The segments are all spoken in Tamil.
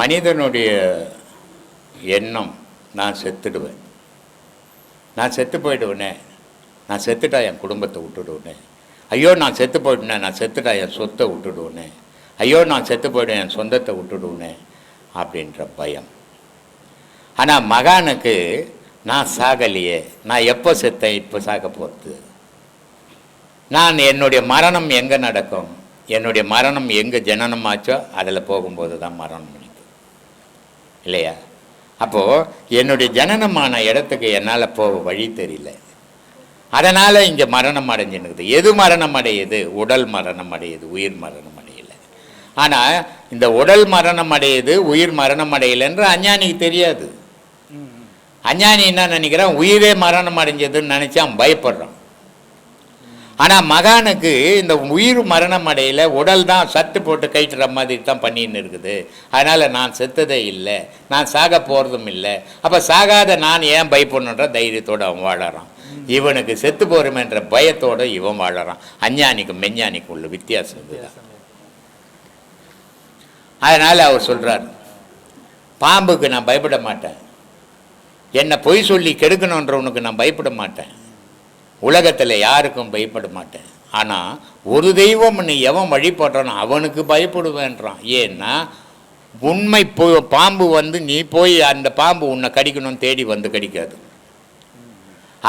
மனிதனுடைய எண்ணம் நான் செத்துடுவேன். நான் செத்து போயிடுவேனே. நான் செத்துட்டா என் குடும்பத்தை விட்டுடுவேனே. ஐயோ நான் செத்து போயிட்டேனே நான் செத்துட்டா என் சொத்தை விட்டுடுவேனே. ஐயோ நான் செத்து போயிடுவேன். என் சொந்தத்தை விட்டுடுவேனே. அப்படின்ற பயம். ஆனால் மகானுக்கு நான் சாகலையே. நான் எப்போ செத்தேன்? இப்போ சாக போகிறது நான் என்னுடைய மரணம் எங்கே நடக்கும்? என்னுடைய மரணம் எங்கே ஜனனம் ஆச்சோ அதில் போகும்போது தான் மரணம். இல்லையா? அப்போது என்னுடைய ஜனனமான இடத்துக்கு என்னால் போக வழி தெரியல. அதனால் இங்கே மரணம் அடைஞ்சுன்னுக்குது. எது மரணம் அடையுது? உடல் மரணம் அடையுது உயிர் மரணம் அடையலை. ஆனால் இந்த உடல் மரணம் அடையுது உயிர் மரணம் அடையலைன்ற அஞ்ஞானிக்கு தெரியாது. அஞ்ஞானி என்ன நினைக்கிறான்? உயிரே மரணம் அடைஞ்சதுன்னு நினச்சி அவன் பயப்படுறான். ஆனால் மகானுக்கு இந்த உயிர் மரணம் அடையில் உடல் தான் சட்டு போட்டு கைட்டுற மாதிரி தான் பண்ணின்னு இருக்குது. அதனால் நான் செத்ததே இல்லை நான் சாக போகிறதும் இல்லை. அப்போ சாகாத நான் ஏன் பயப்படணுன்ற தைரியத்தோடு அவன் வாழறான். இவனுக்கு செத்து போகிறோமென்ற பயத்தோடு இவன் வாழறான். அஞ்ஞானிக்கும் மெஞ்ஞானிக்கும் உள்ள வித்தியாசம் இதுதான். அதனால் அவர் சொல்கிறார் பாம்புக்கு நான் பயப்பட மாட்டேன். என்னை பொய் சொல்லி கெடுக்கணுன்றவனுக்கு நான் பயப்பட மாட்டேன். உலகத்தில் யாருக்கும் பயப்பட மாட்டேன். ஆனால் ஒரு தெய்வம் நீ எவன் வழிபடுறானோ அவனுக்கு பயப்படுவேன்றான். ஏன்னா உண்மை போ பாம்பு வந்து நீ போய் அந்த பாம்பு உன்னை கடிக்கணும்னு தேடி வந்து கடிக்காது.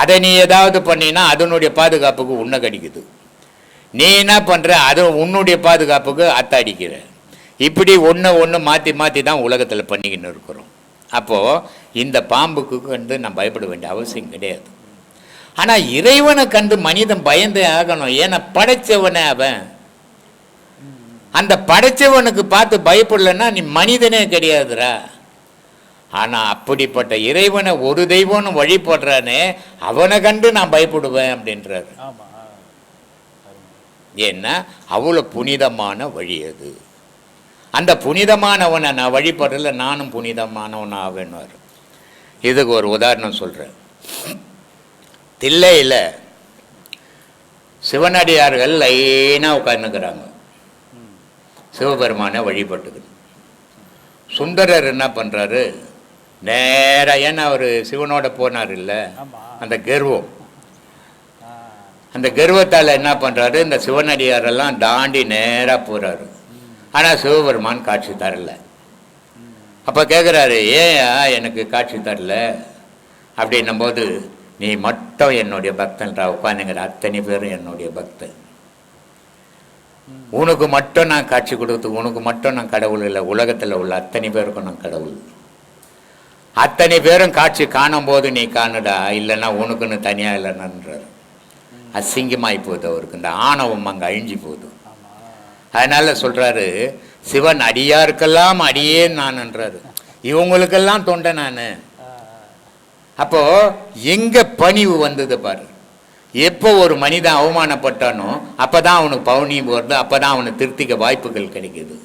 அதை நீ ஏதாவது பண்ணினா அதனுடைய பாதுகாப்புக்கு உன்னை கடிக்குது. நீ என்ன பண்ணுற அது உன்னுடைய பாதுகாப்புக்கு அத்தடிக்கிற. இப்படி ஒன்று ஒன்று மாற்றி மாற்றி தான் உலகத்தில் பண்ணிக்கின்னு இருக்கிறோம். அப்போது இந்த பாம்புக்கு வந்து நான் பயப்பட வேண்டிய அவசியம் கிடையாது. ஆனால் இறைவனை கண்டு மனிதன் பயந்தே ஆகணும். ஏன்னா படைச்சவனே அவன். அந்த படைச்சவனுக்கு பார்த்து பயப்படலைன்னா நீ மனிதனே கிடையாதுடா ஆனால் அப்படிப்பட்ட இறைவனை ஒரு தெய்வம்னு வழிபடுறானே அவனை கண்டு நான் பயப்படுவேன் அப்படின்றாரு. ஆமா ஏன்னா அவ்வளோ புனிதமான வழி அது. அந்த புனிதமானவனை நான் வழிபடல நானும் புனிதமானவன் ஆவேன்னு இதுக்கு ஒரு உதாரணம் சொல்கிறேன் தில்லையில் சிவனடியார்கள் லைனாக உட்காந்துக்கிறாங்க சிவபெருமானை வழிபட்டுக்குது சுந்தரர் என்ன பண்ணுறாரு நேராக ஏன்னா அவர் சிவனோட போனார் இல்லை. அந்த கர்வம். அந்த கர்வத்தால் என்ன பண்ணுறாரு இந்த சிவனடியாரெல்லாம் தாண்டி நேராக போகிறாரு ஆனால் சிவபெருமான் காட்சி தரல. அப்போ கேட்குறாரு ஏன் எனக்கு காட்சி தரல? அப்படின்னும் போது நீ மட்டும் என்னுடைய பக்தன்றா உட்காந்துங்கிற அத்தனை பேரும் என்னுடைய பக்தன். உனக்கு மட்டும் நான் காட்சி கொடுத்து உனக்கு மட்டும் நான் கடவுள் இல்லை. உலகத்தில் உள்ள அத்தனை பேருக்கும் நான் கடவுள். அத்தனை பேரும் காட்சி காணும் போது நீ காணுடா இல்லைன்னா உனக்குன்னு தனியாக இல்லைன்றார் அசிங்கமாகி போகுது அவருக்கு. இந்த ஆணவம் அங்கே அழிஞ்சு போகுது. அதனால் சொல்கிறாரு சிவன் அடியாருக்கெல்லாம் அடியே நான்ன்றாரு. இவங்களுக்கெல்லாம் தொண்டை நான். அப்போது அப்போ எங்க பணிவு வந்தது பாரு. எப்போ ஒரு மனிதன் அவமானப்பட்டானோ அப்பதான் அவனுக்கு பவுனியம் வருது அப்பதான் அவனுக்கு திருத்திக்க வாய்ப்புகள் கிடைக்குது.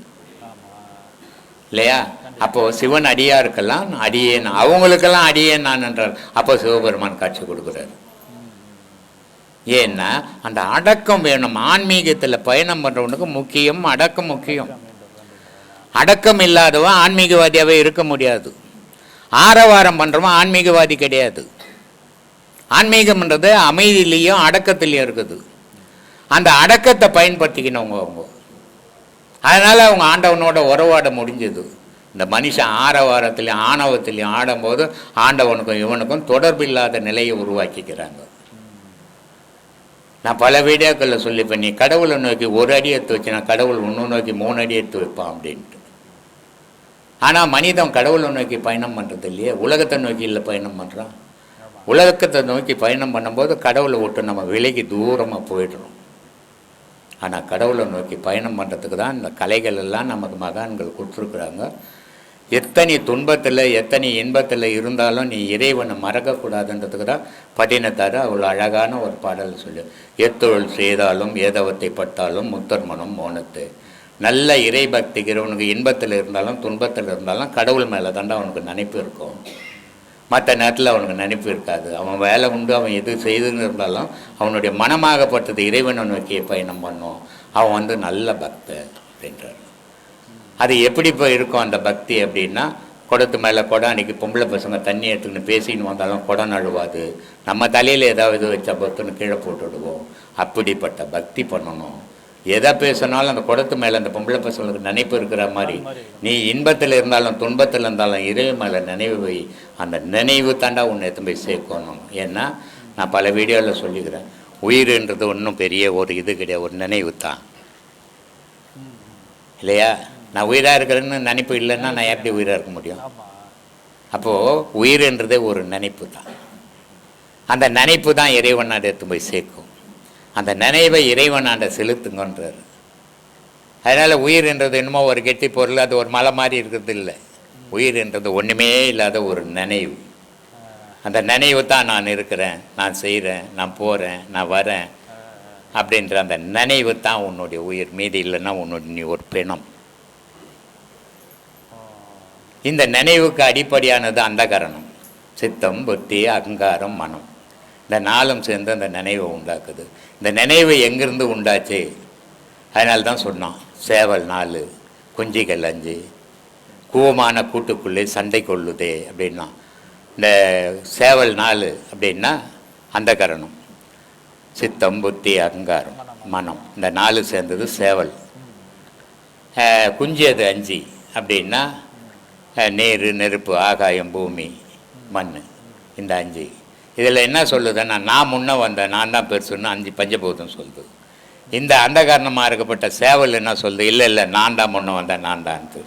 இல்லையா? அப்போ சிவன் அடியாருக்கெல்லாம் அடியேன் அவங்களுக்கெல்லாம் அடியேன் நான் என்றார். அப்போ சிவபெருமான் காட்சி கொடுக்குறாரு. ஏன்னா அந்த அடக்கம் வேணும். ஆன்மீகத்தில் பயணம் பண்ணுறவனுக்கு முக்கியம் அடக்கம் முக்கியம். அடக்கம் இல்லாதவன் ஆன்மீகவாதியாகவே இருக்க முடியாது. ஆரவாரம் பண்ணுறோமோ ஆன்மீகவாதி கிடையாது. ஆன்மீகம்ன்றது அமைதியிலையும் அடக்கத்திலையும் இருக்குது. அந்த அடக்கத்தை பயன்படுத்திக்கணுங்க அவங்க. அதனால் அவங்க ஆண்டவனோட உறவாட முடிஞ்சது. இந்த மனுஷன் ஆரவாரத்துலையும் ஆணவத்திலையும் ஆடும்போது ஆண்டவனுக்கும் இவனுக்கும் தொடர்பு இல்லாத நிலையை உருவாக்கிக்கிறாங்க. நான் பல வீடியோக்களில் சொல்லிப்பேன் நீ கடவுளை நோக்கி ஒரு அடி எடுத்து வச்சுனா கடவுள் ஒன்று நோக்கி மூணு அடி எடுத்து வைப்பான் அப்படின்ட்டு. ஆனால் மனிதன் கடவுளை நோக்கி பயணம் பண்ணுறது இல்லையே. உலகத்தை நோக்கி இல்லை பயணம் பண்ணுறான் உலகத்தை நோக்கி பயணம் பண்ணும்போது கடவுளை விட்டு நம்ம விலகி தூரமாக போயிடுறோம். ஆனால் கடவுளை நோக்கி பயணம் பண்ணுறதுக்கு தான் இந்த கலைகள் எல்லாம் நமக்கு மகான்கள் கொடுத்துருக்குறாங்க. எத்தனை துன்பத்தில் எத்தனை இன்பத்தில் இருந்தாலும் நீ இறைவனை மறக்கக்கூடாதுன்றதுக்கு தான் பதினத்தாறு அவ்வளோ அழகான ஒரு பாடல் சொல்லு. எத்தொழில் செய்தாலும் ஏதவத்தை பட்டாலும் முத்தர்மனும் மோனத்து. நல்ல இறை பக்திக்கிறவனுக்கு இன்பத்தில் இருந்தாலும் துன்பத்தில் இருந்தாலும் கடவுள் மேலே தாண்டா அவனுக்கு நினைப்பு இருக்கும். மற்ற நேரத்தில் அவனுக்கு நினைப்பு இருக்காது. அவன் வேலை உண்டு அவன் எது செய்துன்னு இருந்தாலும் அவனுடைய மனமாகப்பட்டது இறைவனை நோக்கிய பயணம் பண்ணும். அவன் வந்து நல்ல பக்தன் அப்படின்றார். அது எப்படி இப்போ இருக்கும் அந்த பக்தி அப்படின்னா குடத்து மேலே குடம் அன்றைக்கி பொம்பளை பசங்க தண்ணி எடுத்துக்கின்னு பேசின்னு வந்தாலும் குடம் நழுவாது. நம்ம தலையில் ஏதாவது வச்சா பொத்துன்னு கீழே போட்டுவிடுவோம் அப்படிப்பட்ட பக்தி பண்ணணும். எதை பேசினாலும் அந்த குடத்து மேலே அந்த பொம்பளை பசங்களுக்கு நினைப்பு இருக்கிற மாதிரி. நீ இன்பத்தில் இருந்தாலும் துன்பத்தில் இருந்தாலும் இறைவு மேலே நினைவு வை. அந்த நினைவு தாண்டா உன்னை எடுத்து போய் சேர்க்கணும். ஏன்னா நான் பல வீடியோவில் சொல்லிக்கிறேன். உயிர்ன்றது ஒன்றும் பெரிய ஒரு இது கிடையாது. ஒரு நினைவு தான். இல்லையா? நான் உயிராக இருக்கிறேன்னு நினைப்பு இல்லைன்னா நான் எப்படி உயிராக இருக்க முடியும்? அப்போது உயிர்ன்றதே ஒரு நினைப்பு தான். அந்த நினைப்பு தான் இறைவனாண்ட எடுத்து போய் சேர்க்கும். அந்த நினைவை இறைவனாண்ட செலுத்துங்கன்றார். அதனால் உயிர் என்றது என்னமோ ஒரு கெட்டி பொருள் அது ஒரு மலை மாதிரி இருக்கிறது இல்லை. உயிர் என்றது ஒன்றுமே இல்லாத ஒரு நினைவு. அந்த நினைவு தான் நான் இருக்கிறேன் நான் செய்கிறேன் நான் போகிறேன் நான் வரேன் அப்படின்ற அந்த நினைவு தான் உன்னுடைய உயிர். மீதி இல்லைன்னா உன்னுடைய நீ ஒரு பிணம். இந்த நினைவுக்கு அடிப்படையானது அந்த கரணம் சித்தம் புத்தி அகங்காரம் மனம். இந்த நாளும் சேர்ந்து அந்த நினைவை உண்டாக்குது. இந்த நினைவு எங்கிருந்து உண்டாச்சு? அதனால தான் சொன்னான் சேவல் நாலு குஞ்சிகள் அஞ்சு கூவமான கூட்டுக்குள்ளே சண்டை கொள்ளுதே அப்படின்னா இந்த சேவல் நாலு அப்படின்னா அந்த கரணம் சித்தம் புத்தி அகங்காரம் மனம். இந்த நாலு சேர்ந்தது சேவல். அஹ், குஞ்சு அது அஞ்சு அப்படின்னா நீர் நெருப்பு ஆகாயம் பூமி மண் இந்த அஞ்சு. இதில் என்ன சொல்லுதுன்னா நான் முன்ன வந்தேன் நான் தான் பெருசுன்னு அஞ்சு பஞ்சபூதம் சொல்லுது. இந்த அந்த காரணமாக இருக்கப்பட்ட சேவல் என்ன சொல்லுது? இல்லை இல்லை நான் தான் முன்ன வந்தேன் நான் தான்ட்டு.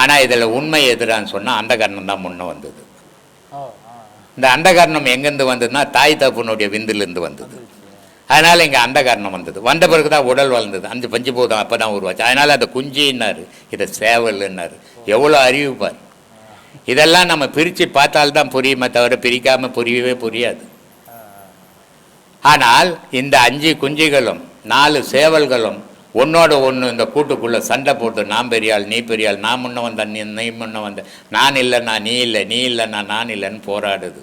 ஆனால் இதில் உண்மை எதிரான்னு சொன்னால் அந்த காரணம் தான் முன்ன வந்தது. இந்த அந்த காரணம் எங்கேருந்து வந்ததுன்னா தாய் தப்புனுடைய விந்திலிருந்து வந்தது. அதனால் இங்கே அந்த காரணம் வந்தது. வந்த பிறகு தான் உடல் வளர்ந்தது. அந்த பஞ்சபூதம் அப்போ தான் உருவாச்சு. அதனால் அந்த குஞ்சின்னாரு இதை சேவல்னாரு எவ்வளோ அறிவு பார். இதெல்லாம் நம்ம பிரித்து பார்த்தால்தான் புரியுமே தவிர பிரிக்காமல் புரியவே புரியாது. ஆனால் இந்த அஞ்சு குஞ்சுகளும் நாலு சேவல்களும் ஒன்னோட ஒன்று இந்த கூட்டுக்குள்ளே சண்டை போட்டு நான் பெரியாள் நீ பெரியாள் நான் முன்ன வந்தேன் நீ நீ முன்ன வந்த நான் இல்லைன்னா நீ இல்லை நீ இல்லைன்னா நான் இல்லைன்னு போராடுது.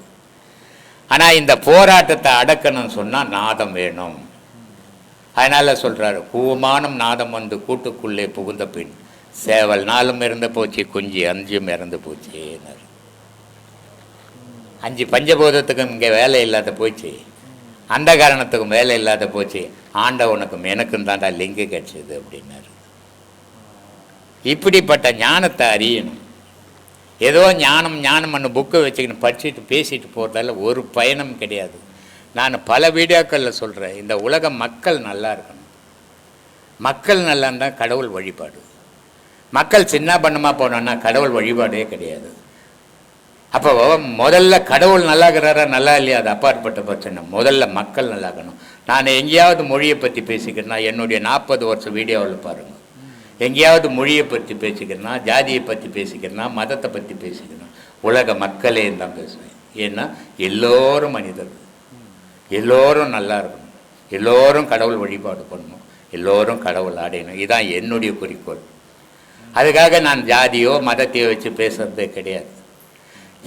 ஆனால் இந்த போராட்டத்தை அடக்கணும்னு சொன்னால் நாதம் வேணும். அதனால் சொல்கிறாரு கூவமானம் நாதம் வந்து கூட்டுக்குள்ளே புகுந்த பின் சேவல் நாலும் இறந்து போச்சு குஞ்சு அஞ்சும் இறந்து போச்சுன்னார் அஞ்சு பஞ்சபூதத்துக்கும் இங்கே வேலை இல்லாத போச்சு. அந்த காரணத்துக்கும் வேலை இல்லாத போச்சு. ஆண்டவனுக்கும் எனக்கும் தாண்டா லிங்கு கிடச்சிது அப்படின்னாரு. இப்படிப்பட்ட ஞானத்தை அறியணும். ஏதோ ஞானம் ஞானம்னு புக்கை வச்சுக்கின்னு படிச்சுட்டு பேசிட்டு போகிறதால ஒரு பயணம் கிடையாது. நான் பல வீடியோக்களில் சொல்கிறேன் இந்த உலக மக்கள் நல்லா இருக்கணும். மக்கள் நல்லா இருந்தால் கடவுள் வழிபாடு. மக்கள் சின்ன பண்ணமாக போனோன்னா கடவுள் வழிபாடே கிடையாது. அப்போ முதல்ல கடவுள் நல்லா இருக்கிறாரா நல்லா இல்லையா? அது அப்பாற்பட்ட பிரச்சனை. முதல்ல மக்கள் நல்லா இருக்கணும் நான் எங்கேயாவது மொழியை பற்றி பேசிக்கிறேன்னா என்னுடைய நாற்பது வருஷம் வீடியோவில் பாருங்கள் எங்கேயாவது மொழியை பற்றி பேசிக்கிறேன்னா ஜாதியை பற்றி பேசிக்கிறேன்னா மதத்தை பற்றி பேசிக்கிறேன் உலக மக்களே தான் பேசுவேன். ஏன்னா எல்லோரும் மனிதர்கள் எல்லோரும் நல்லா இருக்கணும். எல்லோரும் கடவுள் வழிபாடு பண்ணணும். எல்லோரும் கடவுள் அடையணும் இதுதான் என்னுடைய குறிக்கோள். அதுக்காக நான் ஜாதியோ மதத்தையோ வச்சு பேசுறதே கிடையாது.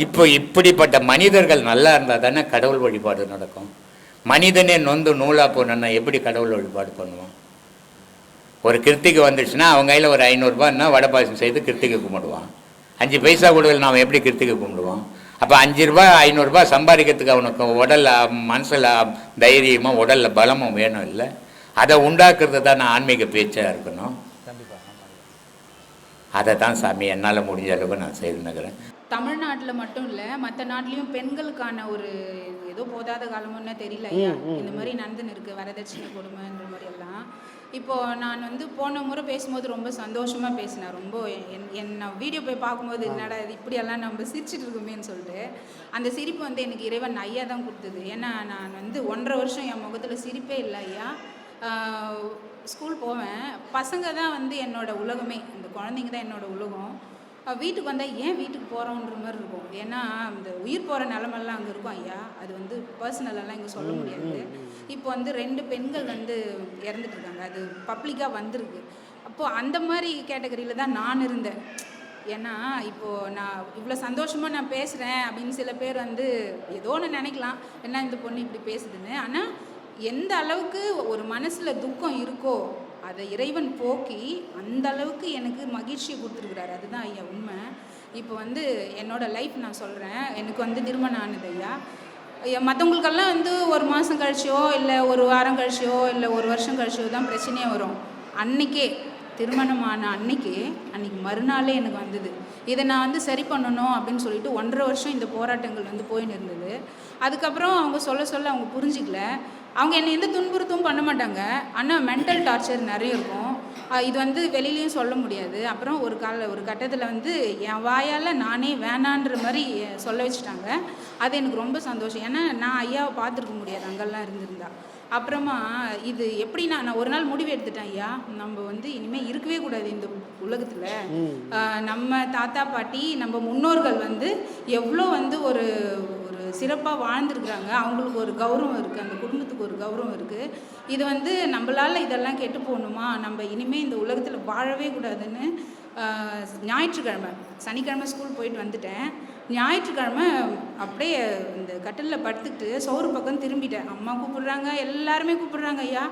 இப்போ இப்படிப்பட்ட மனிதர்கள் நல்லா இருந்தால் தானே கடவுள் வழிபாடு நடக்கும். மனிதனே நொந்து நூலாக போனோன்னா எப்படி கடவுள் வழிபாடு பண்ணுவான்? ஒரு கிருத்திகை வந்துடுச்சுன்னா அவங்க கையில் ஒரு ஐநூறுரூபான்னா வடை பாயசம் செய்து கிருத்திகை கும்பிடுவான். அஞ்சு பைசா கொடுக்கல நாம் எப்படி கிருத்திகை கும்பிடுவோம் அப்போ அஞ்சு ரூபா ஐநூறுரூபா சம்பாதிக்கிறதுக்கு அவனுக்கு உடலில் மனசில் தைரியமும் உடலில் பலமும் வேணும் இல்லை? அதை உண்டாக்குறது தான் ஆன்மீக பேச்சாக இருக்கணும். அதை தான் சாமி என்னால் முடிஞ்ச அளவுக்கு நான் செய்துன்னுக்கிறேன் தமிழ்நாட்டில் மட்டும் இல்லை மற்ற நாட்டிலையும் பெண்களுக்கான ஒரு ஏதோ போதாத காலமுன்னு தெரியல ஐயா. இந்த மாதிரி நடந்துன்னு இருக்கு வரதட்சணை கொடுமைன்ற மாதிரி எல்லாம். இப்போ நான் வந்து போன முறை பேசும்போது ரொம்ப சந்தோஷமா பேசினேன். ரொம்ப என் என் நான் வீடியோ போய் பார்க்கும்போது என்னடா இது இப்படியெல்லாம் நம்ம சிரிச்சிட்டு இருக்கோமேன்னு சொல்லிட்டு அந்த சிரிப்பு வந்து எனக்கு இறைவன் ஐயா தான் கொடுத்தது. ஏன்னா நான் வந்து ஒன்றரை வருஷம் என் முகத்தில் சிரிப்பே இல்லை ஐயா. ஸ்கூல் போவேன். பசங்க தான் வந்து என்னோட உலகமே. இந்த குழந்தைங்க தான் என்னோட உலகம். வீட்டுக்கு வந்தால் ஏன் வீட்டுக்கு போகிறோன்ற மாதிரி இருக்கும். ஏன்னா இந்த உயிர் போகிற நிலமெல்லாம் அங்கே இருக்கும் ஐயா. அது வந்து பர்சனலெல்லாம் இங்கே சொல்ல முடியாது. இப்போ வந்து ரெண்டு பெண்கள் வந்து இறந்துட்டு இருக்காங்க. அது பப்ளிக்காக வந்திருக்கு. அப்போது அந்த மாதிரி கேட்டகரியில் தான் நான் இருந்தேன். ஏன்னா இப்போது நான் இவ்வளோ சந்தோஷமாக நான் பேசுகிறேன் அப்படின்னு சில பேர் வந்து ஏதோ ஒன்று நினைக்கலாம். என்ன இந்த பொண்ணு இப்படி பேசுதுன்னு. ஆனால் எந்த அளவுக்கு ஒரு மனசில் துக்கம் இருக்கோ அதை இறைவன் போக்கி அந்த அளவுக்கு எனக்கு மகிழ்ச்சியை கொடுத்துருக்குறாரு. அதுதான் ஐயா உண்மை. இப்போ வந்து என்னோடய லைஃப் நான் சொல்கிறேன் எனக்கு வந்து திருமணம் ஆனது ஐயா. ஐயா மற்றவங்களுக்கெல்லாம் வந்து ஒரு மாதம் கழிச்சியோ இல்லை ஒரு வாரம் கழிச்சியோ இல்லை ஒரு வருஷம் கழிச்சியோ தான் பிரச்சனையே வரும். அன்னைக்கே திருமணமான அன்னைக்கு அன்னைக்கு மறுநாளே எனக்கு வந்தது. இதை நான் வந்து சரி பண்ணணும் அப்படின்னு சொல்லிட்டு ஒன்றரை வருஷம் இந்த போராட்டங்கள் வந்து போயின்னு இருந்தது. அதுக்கப்புறம் அவங்க சொல்ல சொல்ல அவங்க புரிஞ்சிக்கல. அவங்க என்னை எந்த துன்புறுத்தும் பண்ண மாட்டாங்க. ஆனால் மென்டல் டார்ச்சர் நிறைய இருக்கும். இது வந்து வெளியிலயும் சொல்ல முடியாது. அப்புறம் ஒரு கால ஒரு கட்டத்தில் வந்து என் வாயால் நானே வேணான்ற மாதிரி சொல்ல வச்சுட்டாங்க. அது எனக்கு ரொம்ப சந்தோஷம். ஏன்னா நான் ஐயாவை பார்த்துருக்க முடியாது. அங்கெல்லாம் இருந்திருந்தா. அப்புறமா இது எப்படி நான் நான் ஒரு நாள் முடிவு எடுத்துட்டேன் ஐயா. நம்ம வந்து இனிமேல் இருக்கவே கூடாது இந்த உலகத்தில். நம்ம தாத்தா பாட்டி நம்ம முன்னோர்கள் வந்து எவ்வளோ வந்து ஒரு சிறப்பாக வாழ்ந்துருக்குறாங்க. அவங்களுக்கு ஒரு கௌரவம் இருக்குது அந்த குடும்பத்துக்கு ஒரு கௌரவம் இருக்குது இது வந்து நம்மளால் இதெல்லாம் கெட்டு போகணுமா? நம்ம இனிமேல் இந்த உலகத்தில் வாழவே கூடாதுன்னு ஞாயிற்றுக்கிழமை சனிக்கிழமை ஸ்கூல் போயிட்டு வந்துட்டேன். ஞாயிற்றுக்கிழமை அப்படியே இந்த கட்டிலில் படுத்துக்கிட்டு சோறு பக்கம் திரும்பிட்டேன். அம்மா கூப்பிடுறாங்க எல்லாருமே கூப்பிடுறாங்க ஐயா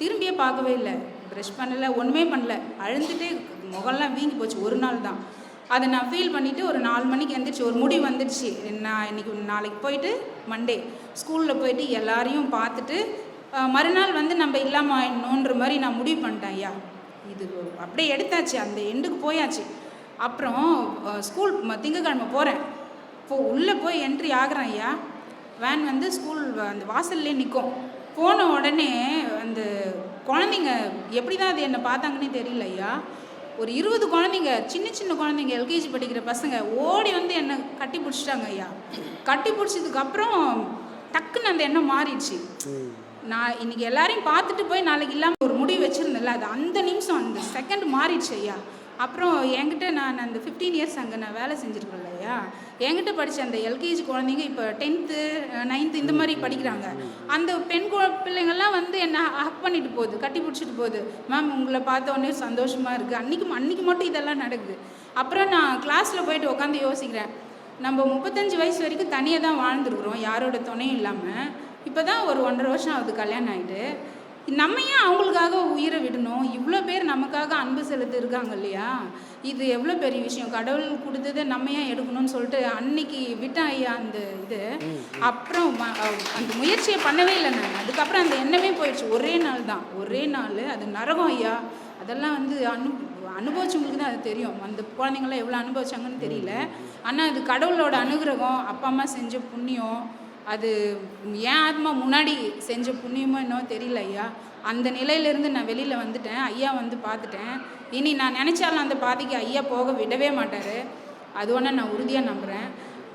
திரும்பியே பார்க்கவே இல்லை. ப்ரெஷ் பண்ணலை ஒன்றுமே பண்ணல. அழுந்துட்டே முகம்லாம் வீங்கி போச்சு. ஒரு நாள் தான். அதை நான் ஃபீல் பண்ணிவிட்டு ஒரு நாலு மணிக்கு எந்திரிச்சு ஒரு முடிவு வந்துடுச்சு. நான் இன்னைக்கு நாளைக்கு போயிட்டு மண்டே ஸ்கூலில் போயிட்டு எல்லாரையும் பார்த்துட்டு மறுநாள் வந்து நம்ம இல்லாமல் ஆயிடணுன்ற மாதிரி நான் முடிவு பண்ணிட்டேன் ஐயா. இது அப்படியே எடுத்தாச்சு. அந்த எண்டுக்கு போயாச்சு. அப்புறம் ஸ்கூல் திங்கக்கிழமை போகிறேன் இப்போ உள்ளே போய் என்ட்ரி ஆகுறேன் ஐயா. வேன் வந்து ஸ்கூல் அந்த வாசல்லே நிற்கும் போன உடனே அந்த குழந்தைங்க எப்படி தான் அது என்னை பார்த்தாங்கன்னே தெரியல ஐயா. ஒரு இருபது குழந்தைங்க சின்ன சின்ன குழந்தைங்க எல்கேஜி படிக்கிற பசங்க ஓடி வந்து என்னை கட்டி பிடிச்சிட்டாங்க ஐயா. கட்டி பிடிச்சதுக்கப்புறம் டக்குன்னு அந்த எண்ணம் மாறிடுச்சு. நான் இன்னைக்கு எல்லாரையும் பார்த்துட்டு போய் நாளைக்கு இல்லாமல் ஒரு முடிவு வச்சுருந்தேன்ல அது அந்த நிமிஷம் அந்த செகண்ட் மாறிடுச்சு ஐயா. அப்புறம் என்கிட்ட நான் அந்த ஃபிஃப்டீன் இயர்ஸ் அங்கே நான் வேலை செஞ்சுருக்கேன்ல இல்லையா? என்கிட்ட படித்த அந்த எல்கேஜி குழந்தைங்க இப்போ டென்த்து நைன்த்து இந்த மாதிரி படிக்கிறாங்க. அந்த பெண் பிள்ளைங்கள்லாம் வந்து என்னை ஹக் பண்ணிட்டு போகுது கட்டி பிடிச்சிட்டு போகுது. மேம் உங்களை பார்த்தோன்னே சந்தோஷமாக இருக்குது அன்றைக்கி அன்றைக்கி மட்டும் இதெல்லாம் நடக்குது. அப்புறம் நான் கிளாஸில் போயிட்டு உட்காந்து யோசிக்கிறேன். நம்ம முப்பத்தஞ்சு வயசு வரைக்கும் தனியாக தான் வாழ்ந்துருக்குறோம். யாரோட துணையும் இல்லாமல் இப்போ தான் ஒரு ஒன்றரை வருஷம் ஆகுது கல்யாணம் ஆகிட்டு நம்ம ஏன் அவங்களுக்காக உயிரை விடணும்? இவ்வளோ பேர் நமக்காக அன்பு செலுத்தி இருக்காங்க இல்லையா? இது எவ்வளோ பெரிய விஷயம். கடவுள் கொடுத்ததை நம்ம ஏன் எடுக்கணும்னு சொல்லிட்டு அன்னைக்கு விட்டேன் ஐயா அந்த இது. அப்புறம் ம- அந்த முயற்சியை பண்ணவே இல்லை நான். அதுக்கப்புறம் அந்த எண்ணமே போயிடுச்சு. ஒரே நாள் தான். ஒரே நாள். அது நரகம் ஐயா. அதெல்லாம் வந்து அனு அனுபவிச்சவங்களுக்கு தான் அது தெரியும். அந்த குழந்தைங்களாம் எவ்வளோ அனுபவிச்சாங்கன்னு தெரியல. ஆனால் அது கடவுளோட அனுகிரகம் அப்பா அம்மா செஞ்ச புண்ணியம் அது என் ஆத்மா முன்னாடி செஞ்ச புண்ணியமோ என்னோ தெரியல ஐயா. அந்த நிலையிலேருந்து நான் வெளியில் வந்துட்டேன். ஐயா வந்து பார்த்துட்டேன். இனி நான் நினச்சாலும் அந்த பாதைக்கு ஐயா போக விடவே மாட்டார். அது ஒன்று நான் உறுதியாக நம்புகிறேன்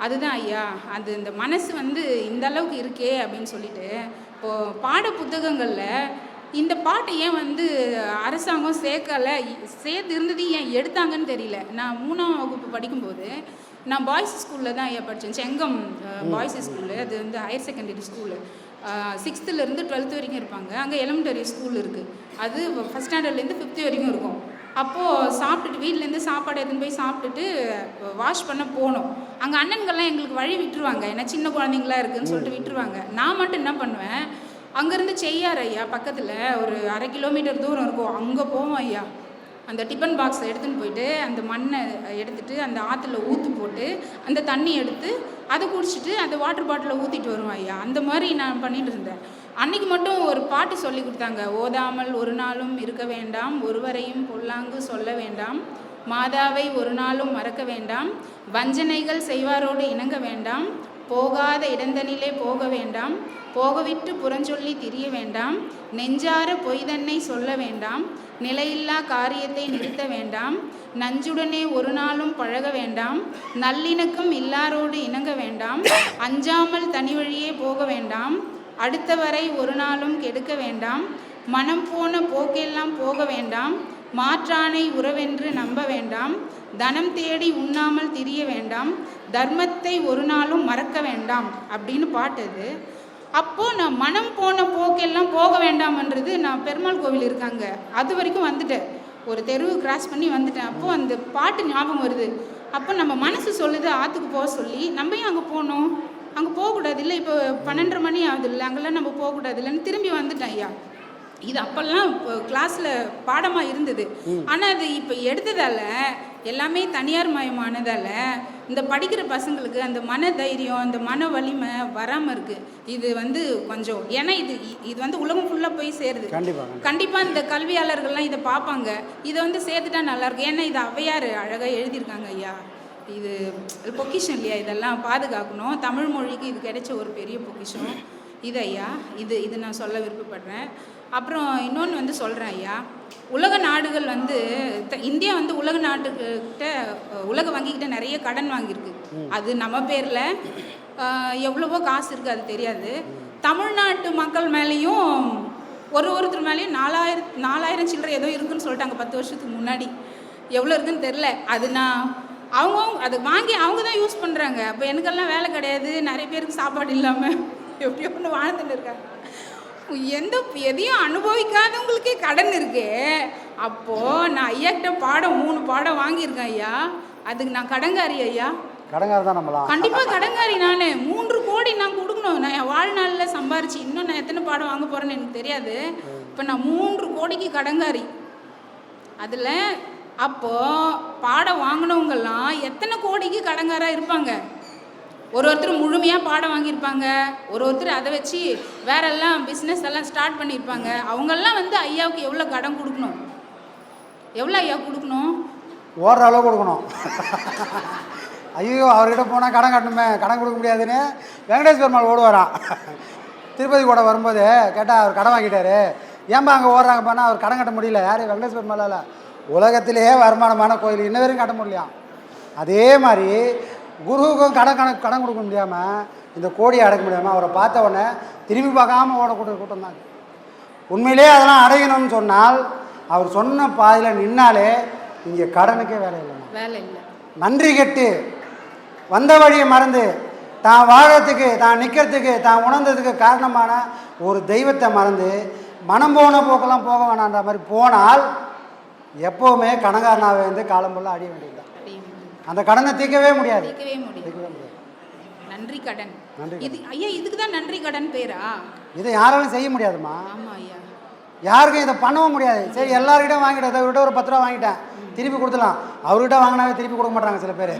அதுதான் ஐயா. அது இந்த மனசு வந்து இந்த அளவுக்கு இருக்கே அப்படின்னு சொல்லிட்டு இப்போது பாட புத்தகங்களில் இந்த பாட்டை ஏன் வந்து அரசாங்கம் சேர்க்கலை? சேர்த்து இருந்தது ஏன் எடுத்தாங்கன்னு தெரியல. நான் மூணாம் வகுப்பு படிக்கும்போது நான் பாய்ஸ் ஸ்கூலில் தான் ஐயா படித்தேன் செங்கம் பாய்ஸ் ஸ்கூலு அது வந்து ஹையர் செகண்டரி ஸ்கூலு சிக்ஸ்த்துலேருந்து டுவெல்த் வரைக்கும் இருப்பாங்க. அங்கே எலிமெண்டரி ஸ்கூல் இருக்குது அது ஃபஸ்ட் ஸ்டாண்டர்ட்லேருந்து ஃபிஃப்த்து வரைக்கும் இருக்கும். அப்போது சாப்பிட்டுட்டு வீட்டிலேருந்து சாப்பாடு எடுத்துன்னு போய் சாப்பிட்டுட்டு வாஷ் பண்ண போனோம். அங்கே அண்ணன்கள்லாம் எங்களுக்கு வழி விட்டுருவாங்க. ஏன்னா சின்ன குழந்தைங்களா இருக்குன்னு சொல்லிட்டு விட்டுருவாங்க. நான் மட்டும் என்ன பண்ணுவேன்? அங்கேருந்து செய்யார் ஐயா பக்கத்தில் ஒரு அரை கிலோமீட்டர் தூரம் இருக்கும். அங்கே போவோம் ஐயா. அந்த டிஃபன் பாக்ஸை எடுத்துன்னு போயிட்டு அந்த மண்ணை எடுத்துட்டு அந்த ஆற்றுல ஊற்றி போட்டு அந்த தண்ணி எடுத்து அதை குடிச்சிட்டு அந்த வாட்டர் பாட்டிலில் ஊற்றிட்டு வருவோம் ஐயா. அந்த மாதிரி நான் பண்ணிட்டு இருந்தேன். அன்னைக்கு மட்டும் ஒரு பாட்டு சொல்லி கொடுத்தாங்க. ஓதாமல் ஒரு நாளும் இருக்க வேண்டாம் ஒருவரையும் பொல்லாங்கு சொல்ல வேண்டாம் மாதாவை ஒரு நாளும் மறக்க வேண்டாம் வஞ்சனைகள் செய்வாரோடு இணங்க வேண்டாம் போகாத இடந்தனிலே போக வேண்டாம் போகவிட்டு புறஞ்சொல்லி திரிய வேண்டாம். நெஞ்சார பொய்தன்னை சொல்ல வேண்டாம். நிலையில்லா காரியத்தை நிறுத்த வேண்டாம். நஞ்சுடனே ஒரு நாளும் பழக வேண்டாம். நல்லிணக்கம் இல்லாரோடு இணங்க வேண்டாம். அஞ்சாமல் தனி வழியே போக வேண்டாம். அடுத்தவரை ஒரு நாளும் கெடுக்க வேண்டாம். மனம் போன போக்கெல்லாம் போக வேண்டாம். மாற்றானை உறவென்று நம்ப வேண்டாம். தனம் தேடி உண்ணாமல் திரிய வேண்டாம். தர்மத்தை ஒரு நாளும் மறக்க வேண்டாம். அப்படின்னு பாட்டு அது. அப்போது நான் மனம் போன போக்கெல்லாம் போக வேண்டாம்ன்றது நான் பெருமாள் கோவில் இருக்காங்க. அது வரைக்கும் வந்துட்டேன். ஒரு தெருவு கிராஸ் பண்ணி வந்துட்டேன். அப்போது அந்த பாட்டு ஞாபகம் வருது. அப்போ நம்ம மனசு சொல்லுது ஆற்றுக்கு போக சொல்லி நம்ம ஏன் அங்கே போகணும் அங்கே போகக்கூடாது இல்லை இப்போ பன்னெண்டரை மணி ஆகுது இல்லை அங்கெல்லாம் நம்ம போகக்கூடாது இல்லைன்னு திரும்பி வந்துட்டேன் ஐயா. இது அப்போல்லாம் இப்போ கிளாஸில் பாடமாக இருந்தது. ஆனால் அது இப்போ எடுத்ததால் எல்லாமே தனியார் மயமானதால் இந்த படிக்கிற பசங்களுக்கு அந்த மன தைரியம் அந்த மன வலிமை வராமல் இருக்குது இது வந்து கொஞ்சம் ஏன்னா இது இது வந்து உலகம் ஃபுல்லாக போய் சேருது. கண்டிப்பாக கண்டிப்பாக இந்த கல்வியாளர்கள்லாம் இதை பார்ப்பாங்க. இதை வந்து சேர்த்துட்டா நல்லாயிருக்கும் ஏன்னா இது ஔவையார் அழகாக எழுதியிருக்காங்க ஐயா. இது பொக்கிஷம் இல்லையா? இதெல்லாம் பாதுகாக்கணும். தமிழ் மொழிக்கு இது கிடைச்ச ஒரு பெரிய பொக்கிஷம். இது ஐயா இது இது நான் சொல்ல விருப்பப்படுறேன். அப்புறம் இன்னொன்று வந்து சொல்கிறேன் ஐயா. உலக நாடுகள் வந்து இந்தியா வந்து உலக நாட்டுக்கிட்ட உலக வங்கிக்கிட்ட நிறைய கடன் வாங்கியிருக்கு. அது நம்ம பேரில் எவ்வளவோ காசு இருக்குது அது தெரியாது. தமிழ்நாட்டு மக்கள் மேலேயும் ஒரு ஒருத்தர் மேலேயும் நாலாயிரம் நாலாயிரம் சில்லறை ஏதோ இருக்குன்னு சொல்லிட்டாங்க பத்து வருஷத்துக்கு முன்னாடி. எவ்வளோ இருக்குன்னு தெரில அது நான் அவங்க அதை வாங்கி அவங்க தான் யூஸ் பண்ணுறாங்க அப்போ எனக்கெல்லாம் வேலை கிடையாது. நிறைய பேருக்கு சாப்பாடு இல்லாமல் எப்படியோ ஒன்று வாழ்ந்துட்டு இருக்காங்க. எந்த எதையும் அனுபவிக்காதவங்களுக்கே கடன் இருக்கே. அப்போது நான் ஐயா கிட்ட பாடம் மூணு பாடம் வாங்கியிருக்கேன் ஐயா. அதுக்கு நான் கடங்காரி ஐயா. கடங்கார தான் நம்மளாம். கண்டிப்பா கடங்காரி நானு. மூன்று கோடி நான் கொடுக்கணும். நான் என் வாழ்நாளில் சம்பாரிச்சு இன்னும் நான் எத்தனை பாடம் வாங்க போறேன்னு எனக்கு தெரியாது. இப்போ நான் மூன்று கோடிக்கு கடங்காரி அதில் அப்போ பாடம் வாங்கினவங்கெல்லாம் எத்தனை கோடிக்கு கடங்காரா இருப்பாங்க? ஒரு ஒருத்தர் முழுமையாக பாடம் வாங்கியிருப்பாங்க. ஒரு ஒருத்தர் அதை வச்சு வேறெல்லாம் பிஸ்னஸ் எல்லாம் ஸ்டார்ட் பண்ணியிருப்பாங்க. அவங்கெல்லாம் வந்து ஐயாவுக்கு எவ்வளோ கடன் கொடுக்கணும்? எவ்வளோ ஐயா கொடுக்கணும்? ஓடுற அளவு கொடுக்கணும். ஐயோ அவர்கிட்ட போனால் கடன் கட்டணுமே. கடன் கொடுக்க முடியாதுன்னு வெங்கடேஷ் பெருமாள் ஓடுவாராம் திருப்பதி கூட வரும்போது கேட்டால் அவர் கடன் வாங்கிட்டாரு. ஏன்பா அங்கே ஓடுறாங்க போனால் அவர் கடன் கட்ட முடியல. யார்? வெங்கடேஷ் பெருமாளால். உலகத்திலேயே வருமானமான கோயில் இன்ன வரையும் கட்ட முடியலையாம். அதே மாதிரி குருவுக்கும் கடன் கணக்கு கடன் கொடுக்க முடியாமல் இந்த கோடியை அடக்க முடியாமல் அவரை பார்த்த உடனே திரும்பி பார்க்காம ஓடக்கூடிய கூட்டம் தான். உண்மையிலே அதெல்லாம் அடையணும்னு சொன்னால் அவர் சொன்ன பாதையில் நின்னாலே இங்கே கடனுக்கே வேலை இல்லைங்க வேலை இல்லை. நன்றி கெட்டு. வந்த வழியை மறந்து தான் வாழறதுக்கு தான் நிற்கிறதுக்கு தான் உணர்ந்ததுக்கு காரணமான ஒரு தெய்வத்தை மறந்து மனம் போன போக்கெல்லாம் போக வேணான்ற மாதிரி போனால் எப்போவுமே கணக்காரனாவே வந்து காலம் ஃபுல்லாக அடிய வேண்டியதுதான் அந்த கடனை தீர்க்கவே முடியாது. தீர்க்கவே முடியாது. நன்றி கடன். நன்றி இது ஐயா இதுக்கு தான் நன்றி கடன் பேரா? இதை யாராலும் செய்ய முடியாதும்மா. ஆமா ஐயா. யாருக்கும் இதை பண்ணவும் முடியாது. சரி எல்லார்கிட்டையும் வாங்கிட்டேன். இவர்கிட்ட ஒரு பத்து ரூபா வாங்கிட்டேன். திருப்பி கொடுத்துலாம் அவர்கிட்ட வாங்கினாவே திருப்பி கொடுக்க மாட்டாங்க சில பேர்.